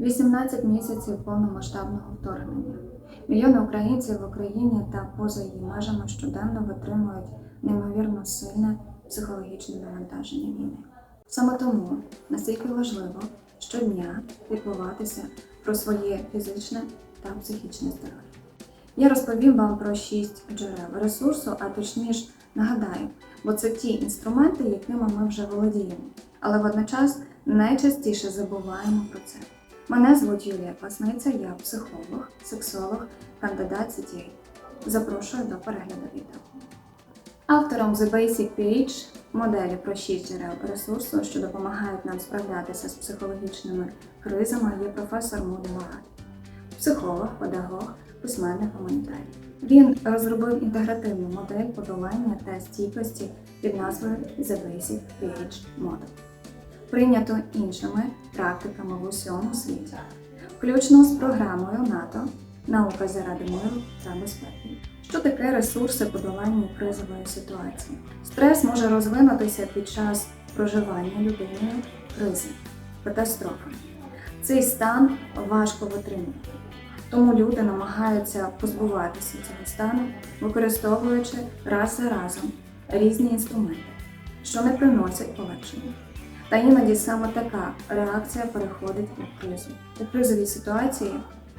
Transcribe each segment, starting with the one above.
18 місяців повномасштабного вторгнення. Мільйони українців в Україні та поза її межами щоденно витримують неймовірно сильне психологічне навантаження війни. Саме тому настільки важливо щодня піклуватися про своє фізичне та психічне здоров'я. Я розповім вам про шість джерел ресурсу, а точніше нагадаю, бо це ті інструменти, якими ми вже володіємо, але водночас найчастіше забуваємо про це. Мене звуть Юлія Пасниця, я психолог, сексолог, кандидат CTA. Запрошую до перегляду відео. Автором The Basic PH моделі про 6 джерел ресурсу, що допомагають нам справлятися з психологічними кризами, є професор Муді Лагат, психолог, педагог, письменник, гуманітарій. Він розробив інтегративну модель подолання та стійкості під назвою The Basic PH Model прийнято іншими практиками в усьому світі, включно з програмою НАТО Наука заради миру та безпеки. Що таке ресурси подолання кризової ситуації? Стрес може розвинутися під час проживання людиною кризи, катастрофи. Цей стан важко витримувати. Тому люди намагаються позбуватися цього стану, використовуючи раз за разом різні інструменти, що не приносять полегшення. Та іноді саме така реакція переходить у кризу. У кризовій ситуації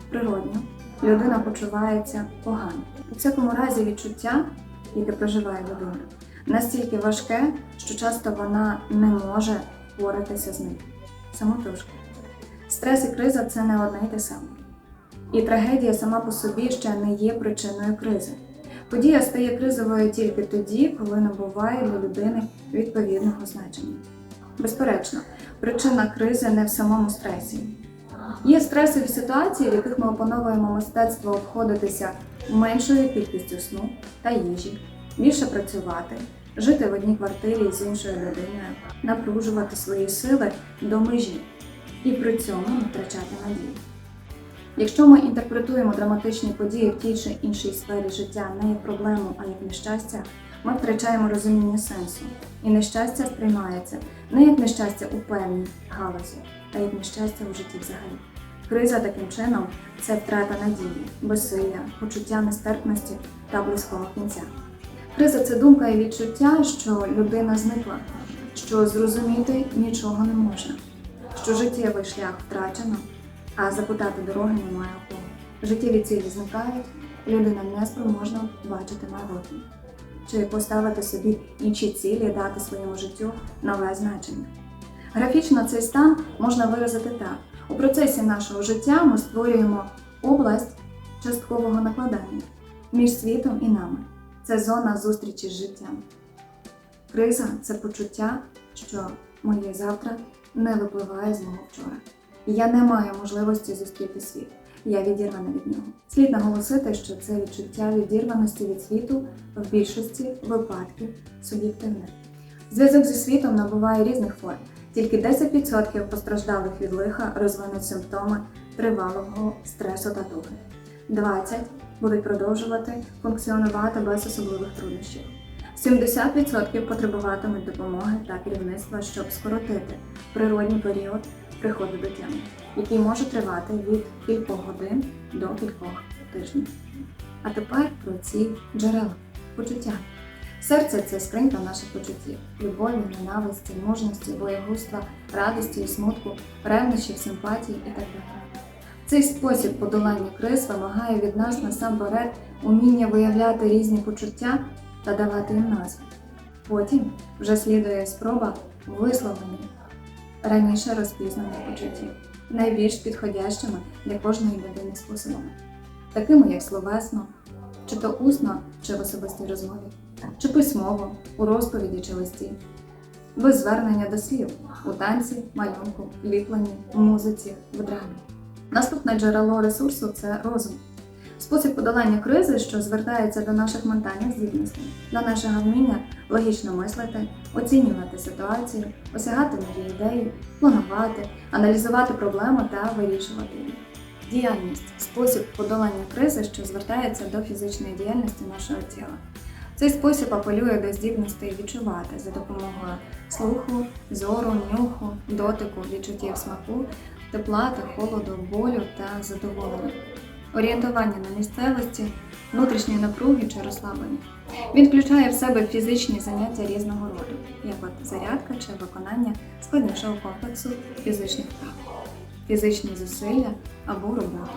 природньо людина почувається погано. У всякому разі відчуття, яке проживає людина, настільки важке, що часто вона не може впоратися з ним. Самотужки. Стрес і криза це не одне й те саме. І трагедія сама по собі ще не є причиною кризи. Подія стає кризовою тільки тоді, коли набуває для людини відповідного значення. Безперечно, причина кризи не в самому стресі. Є стресові ситуації, в яких ми опановуємо мистецтво обходитися меншою кількістю сну та їжі, більше працювати, жити в одній квартирі з іншою людиною, напружувати свої сили до межі і при цьому не втрачати надію. Якщо ми інтерпретуємо драматичні події в тій чи іншій сфері життя не як проблему, а як нещастя, ми втрачаємо розуміння сенсу, і нещастя сприймається не як нещастя у певній галузі, а як нещастя у житті взагалі. Криза таким чином це втрата надії, безсилля, почуття нестерпності та близького кінця. Криза це думка і відчуття, що людина зникла, що зрозуміти нічого не можна, що життєвий шлях втрачено, а запитати дороги немає у кого. Життєві цілі зникають, людина не спроможна бачити майбутнє чи поставити собі інші цілі, дати своєму життю нове значення. Графічно цей стан можна виразити так: у процесі нашого життя ми створюємо область часткового накладання між світом і нами. Це зона зустрічі з життям. Криза це почуття, що моє завтра не випливає з мого вчора. І я не маю можливості зустріти світ. Я відірвана від нього. Слід наголосити, що це відчуття відірваності від світу в більшості випадків суб'єктивне. Зв'язок зі світом набуває різних форм. Тільки 10% постраждалих від лиха розвинуть симптоми тривалого стресу та туги. 20% будуть продовжувати функціонувати без особливих труднощів. 70% потребуватимуть допомоги та керівництва, щоб скоротити природній період приходу до тями, який може тривати від кількох годин до кількох тижнів. А тепер про ці джерела почуття. Серце це скринька наших почуттів, любові, ненависті, мужності, боягузтва, радості і смутку, ревнощів, симпатії і так далі. Цей спосіб подолання криз вимагає від нас насамперед уміння виявляти різні почуття та давати їм назви. Потім вже слідує спроба висловлення раніше розпізнаних почуттів, найбільш підходящими для кожної людини способами, такими як словесно, чи то усно, чи в особистій розмові, чи письмово, у розповіді чи листі, без звернення до слів у танці, малюнку, ліпленні, музиці, в драмі. Наступне джерело ресурсу це розум. Спосіб подолання кризи, що звертається до наших ментальних здібностей, до нашого вміння логічно мислити, оцінювати ситуацію, осягати нові ідеї, планувати, аналізувати проблеми та вирішувати їх. Діяльність спосіб подолання кризи, що звертається до фізичної діяльності нашого тіла. Цей спосіб апелює до здібності відчувати за допомогою слуху, зору, нюху, дотику, відчуттів смаку тепла та холоду, болю та задоволення, орієнтування на місцевості, внутрішньої напруги чи розслаблення. Він включає в себе фізичні заняття різного роду, як от зарядка чи виконання складнішого комплексу фізичних вправ, фізичні зусилля або роботу,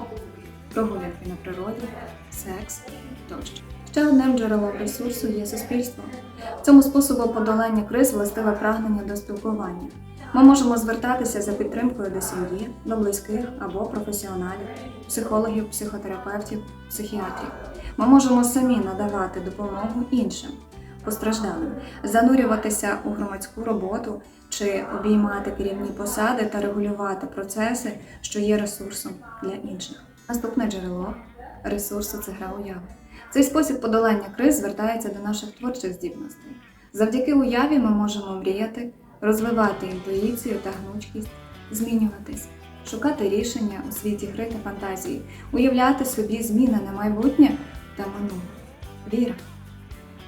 прогулянки на природі, секс тощо. Ще одним джерелом ресурсу є суспільство. Цьому способу подолання криз властиве прагнення до спілкування. Ми можемо звертатися за підтримкою до сім'ї, до близьких або професіоналів, психологів, психотерапевтів, психіатрів. Ми можемо самі надавати допомогу іншим постраждалим, занурюватися у громадську роботу чи обіймати керівні посади та регулювати процеси, що є ресурсом для інших. Наступне джерело ресурсу це гра уяви. Цей спосіб подолання криз звертається до наших творчих здібностей. Завдяки уяві ми можемо мріяти, розвивати інтуїцію та гнучкість, змінюватись, шукати рішення у світі гри та фантазії, уявляти собі змінене майбутнє та минуле. Віра.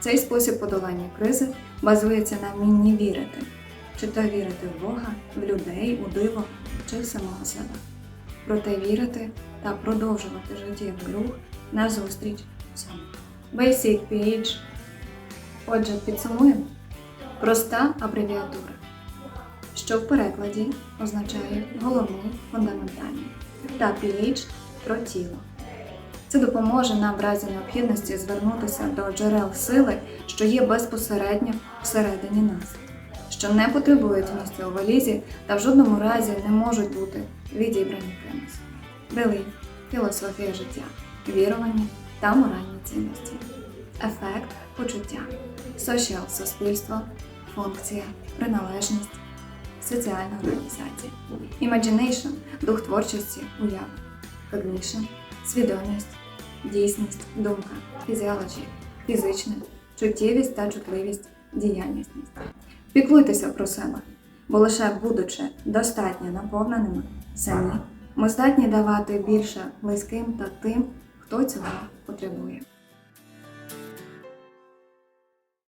Цей спосіб подолання кризи базується на вмінні вірити, чи то вірити в Бога, в людей, у диво чи в самого себе. Проте вірити та продовжувати життєвий рух назустріч цьому. Basic PH. Отже, підсумуємо. Проста абревіатура, що в перекладі означає головний, фундаментальний, та PH про тіло. Це допоможе нам в разі необхідності звернутися до джерел сили, що є безпосередньо всередині нас, що не потребують місця у валізі та в жодному разі не можуть бути відібрані кимось. Belief – філософія життя, вірування та моральні цінності. Ефект почуття, social – суспільство, функція, приналежність, соціальна організація. Imagination – дух творчості, уяви. Cognition – свідомість, дійсність, думка, фізіологія, фізичне, чуттєвість та чутливість, діяльність. Піклуйтеся про себе, бо лише будучи достатньо наповненими самі, ми здатні давати більше близьким та тим, хто цього потребує.